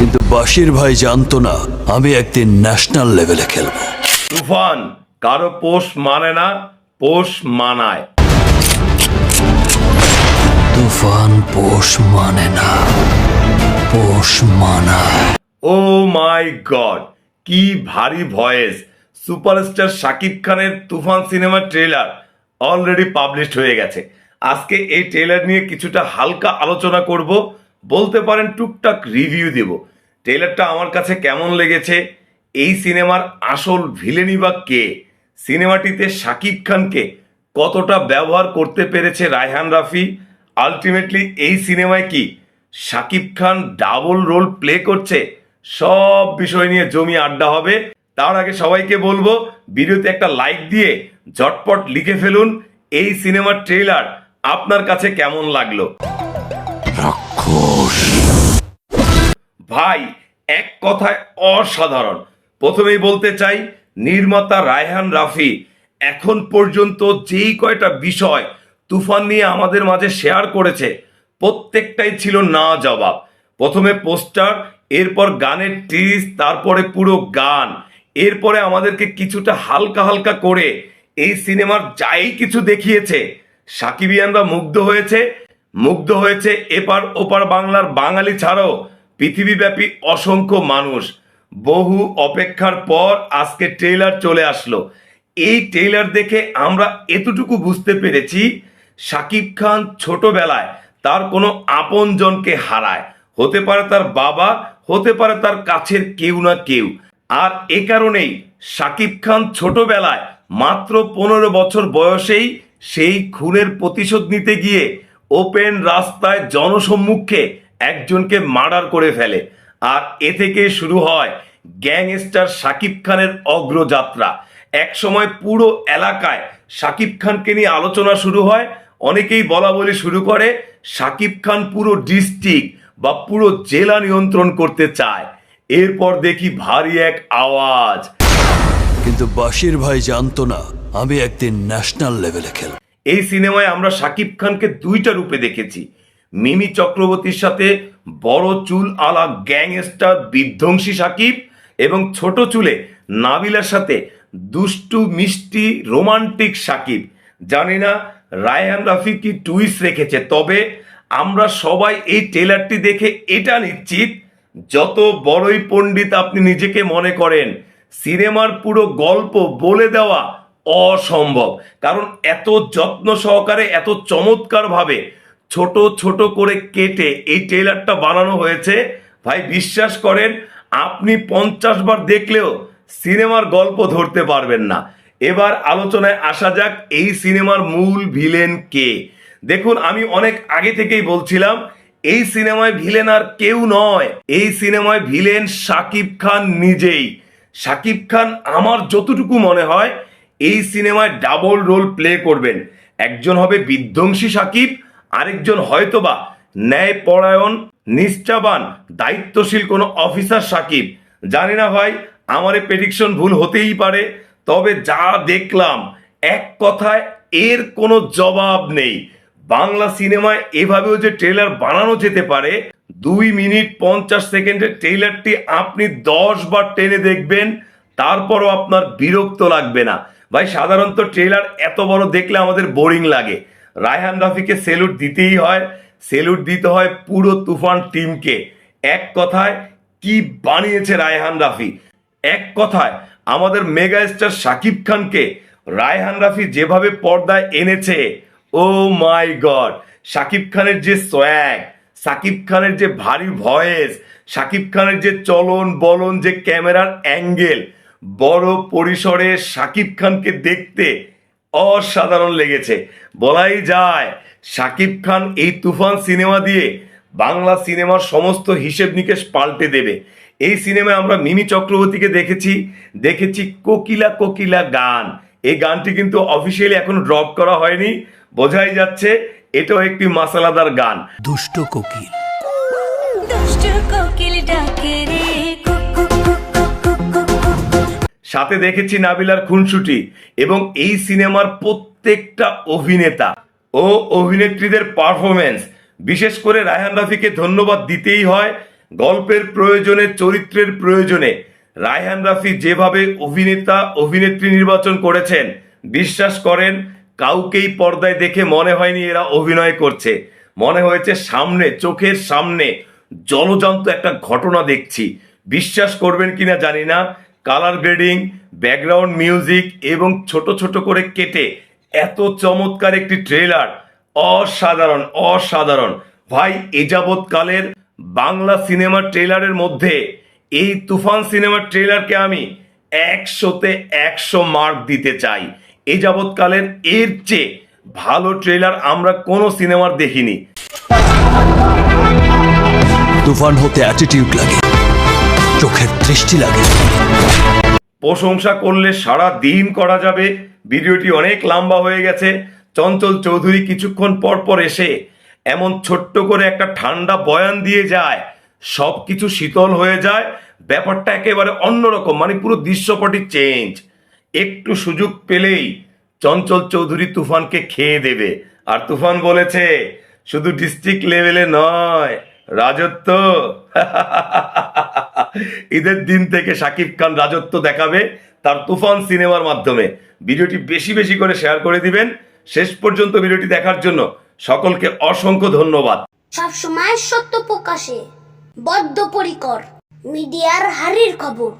কিন্তু বাসির ভাই জানতো না আমি একদিন ন্যাশনাল লেভেলে খেলব। তুফান কারও পোষ মানে না পোষ মানায়। তুফান পোষ মানে না পোষ মানায়। ও মাই গড কি ভারী ভয়েস। সুপারস্টার শাকিব খানের তুফান সিনেমার ট্রেলার অলরেডি পাবলিশড হয়ে গেছে। আজকে এই ট্রেলার নিয়ে কিছুটা হালকা আলোচনা করব বলতে পারেন টুকটাক রিভিউ দেব। ট্রেলারটা আমার কাছে কেমন লেগেছে? এই সিনেমার আসল ভিলেনি বা কে? সিনেমাটিতে শাকিব খানকে কতটা ব্যবহার করতে পেরেছে রায়হান রাফি? আলটিমেটলি এই সিনেমায় কি Shakib Khan double role play করছে? সব বিষয় নিয়ে জমি আড্ডা হবে। তার আগে সবাইকে বলব, ভিডিওতে একটা লাইক দিয়ে ঝটপট লিখে ফেলুন এই সিনেমার ট্রেলার আপনার কাছে কেমন লাগল? ভাই, এক কথায় অসাধারণ। প্রথমেই বলতে চাই, নির্মাতা রায়হান রাফি, এখন পর্যন্ত যেই কয়টা বিষয় তুফান নিয়ে আমাদের মাঝে শেয়ার করেছে, প্রত্যেকটাই ছিল না জবাব। প্রথমে পোস্টার, এরপর গানের টিজ তারপরে পুরো গান। এরপরে আমাদেরকে কিছুটা হালকা হালকা করে এই সিনেমার যাই কিছু দেখিয়েছে। সাকিবিয়ানরা মুগ্ধ হয়েছে মুগ্ধ হয়েছে এপার ওপার বাংলার বাঙালি ছাড়াও। পৃথিবীব্যাপী অসংখ্য মানুষ বহু অপেক্ষার পর আজকে ট্রেলার চলে আসলো। এই ট্রেলার দেখে আমরা এতটুকু বুঝতে পেরেছি শাকিব খান ছোটবেলায় তার কোনো আপনজনকে হারায়। হতে পারে তার বাবা, হতে পারে তার কাছের কেউ না কেউ। আর এ কারণেই শাকিব খান ছোটবেলায় মাত্র পনেরো বছর বয়সেই সেই খুনের প্রতিশোধ নিতে গিয়ে ওপেন রাস্তায় জনসম্মুখে একজনকে মার্ডার করে ফেলে। আর এ থেকে শুরু হয় গ্যাংস্টার শাকিব খানের অগ্রযাত্রা। এক সময় পুরো এলাকায় শাকিব খানকে নিয়ে আলোচনা শুরু হয়। অনেকেই বলা বলি শুরু করে শাকিব খান পুরো ডিস্ট্রিক্ট বা পুরো জেলা নিয়ন্ত্রণ করতে চায়। এরপর দেখি ভারী এক আওয়াজ। কিন্তু বাসির ভাই জানতো না আমি একদিন ন্যাশনাল লেভেলে খেলব। এই সিনেমায় আমরা শাকিব খানকে দুইটা রূপে দেখেছি। মিমি চক্রবর্তীর সাথে বড় চুল আলা গ্যাংস্টার বিধ্বংসী সাকিব এবং ছোট চুলে নাবিলার সাথে দুষ্টু, মিষ্টি, রোমান্টিক সাকিব। জানি না রায়হান রাফি কি টুইস্ট রেখেছে, তবে আমরা সবাই এই ট্রেলারটি দেখে এটা নিশ্চিত, যত বড়ই পণ্ডিত আপনি নিজেকে মনে করেন, সিনেমার পুরো গল্প বলে দেওয়া অসম্ভব। কারণ এত যত্ন সহকারে, এত চমৎকার ভাবে ছোট ছোট করে কেটে এই ট্রেলারটা বানানো হয়েছে। ভাই, বিশ্বাস করেন, আপনি পঞ্চাশ বার দেখলেও সিনেমার গল্প ধরতে পারবেন না। এবার আলোচনায় আসা যাক, এই সিনেমার মূল ভিলেন কে? দেখুন, আমি অনেক আগে থেকেই বলছিলাম, এই সিনেমায় ভিলেন আর কেউ নয়। এই সিনেমায় ভিলেন শাকিব খান নিজেই। শাকিব খান আমার যতটুকু মনে হয়, এই সিনেমায় ডাবল রোল প্লে করবেন। একজন হবে বিধ্বংসী সাকিব আরেকজন হয়তোবা ন্যায়পরায়ণ, নিষ্ঠাবান, দায়িত্বশীল কোনো অফিসার সাকিব। জানি না ভাই, আমার এই প্রেডিকশন ভুল হতেই পারে, তবে যা দেখলাম, এক কথায় এর কোনো জবাব নেই। বাংলা সিনেমায় এভাবেও যে ট্রেলার বানানো যেতে পারে, দুই মিনিট পঞ্চাশ সেকেন্ডের ট্রেলারটি আপনি দশ বার টেনে দেখবেন, তারপরও আপনার বিরক্ত লাগবে না। ভাই, সাধারণত ট্রেলার এত বড় দেখলে আমাদের বোরিং লাগে। রায়হান রাফিকে সেলুট দিতেই হয়। সেলুট দিতে হয় পুরো তুফান টিমকে। এক কথায়, কি বানিয়েছে রায়হান রাফি? এক কথায়, আমাদের মেগা স্টার শাকিব খানকে রায়হান রাফি যেভাবে পর্দায় এনেছে, ও মাই গড! শাকিব খানের যে সোয়াগ সাকিব খানের যে ভারী ভয়েস সাকিব খানের যে চলন বলন, যে ক্যামেরার অ্যাঙ্গেল বড় পরিসরে সাকিব খানকে দেখতে অসাধারণ লেগেছে। বলাই যায় শাকিব খান এই তুফান সিনেমা দিয়ে বাংলা সিনেমার সমস্ত হিসেব নিকেশ পাল্টে দেবে। এই সিনেমায় আমরা মিমি চক্রবর্তীকে দেখেছি দেখেছি কোকিলা কোকিলা গান। এই গানটি কিন্তু অফিসিয়ালি এখনও ড্রপ করা হয়নি। বোঝাই যাচ্ছে এটাও একটি মাসালাদার গান। দুষ্ট কোকিল। দুষ্ট কোকিল ডাকে সাথে দেখেছি নাবিলার খুনসুটি এবং এই সিনেমার প্রত্যেকটা অভিনেতা ও অভিনেত্রীদের পারফরমেন্স বিশেষ করে রায়হান রাফিকে ধন্যবাদ দিতেই হয় গল্পের প্রয়োজনে, চরিত্রের প্রয়োজনে। রায়হান রাফি যেভাবে অভিনেতা, অভিনেত্রী নির্বাচন করেছেন, বিশ্বাস করেন, কাউকেই পর্দায় দেখে মনে হয়নি এরা অভিনয় করছে। মনে হয়েছে সামনে, চোখের সামনে জলজান্ত একটা ঘটনা দেখছি। বিশ্বাস করবেন কিনা জানি না কালার গ্রেডিং ব্যাকগ্রাউন্ড মিউজিক এবং ছোট ছোট করে কেটে এত চমৎকার একটি ট্রেলার অসাধারণ অসাধারণ। ভাই, এ যাবৎকালের বাংলা সিনেমার ট্রেলারের মধ্যে এই তুফান সিনেমার ট্রেলারকে আমি একশোতে একশো মার্ক দিতে চাই। এ যাবৎকালের এর চেয়ে ভালো ট্রেলার আমরা কোনো সিনেমার দেখিনি। তুফান হতে অ্যাটিটিউড লাগে। চোখের দৃষ্টি লাগে। প্রশংসা করলে সারা দিন করা যাবে। ভিডিওটি অনেক লম্বা হয়ে গেছে। চঞ্চল চৌধুরী কিছুক্ষণ পর পর এসে এমন ছোট্ট করে একটা ঠান্ডা বয়ান দিয়ে যায়। সব কিছু শীতল হয়ে যায়। ব্যাপারটা একেবারে অন্যরকম মানে পুরো দৃশ্যপটি চেঞ্জ একটু সুযোগ পেলেই চঞ্চল চৌধুরী তুফানকে খেয়ে দেবে। আর তুফান বলেছে, শুধু ডিস্ট্রিক্ট লেভেলে নয়, রাজত্ব। ঈদের দিন থেকে শাকিব খান রাজত্ব দেখাবে তার তুফান সিনেমার মাধ্যমে। ভিডিওটি বেশি বেশি করে শেয়ার করে দিবেন। শেষ পর্যন্ত ভিডিওটি দেখার জন্য সকলকে অসংখ্য ধন্যবাদ। সবসময় সত্য প্রকাশে, বদ্ধপরিকর, মিডিয়ার হারির খবর।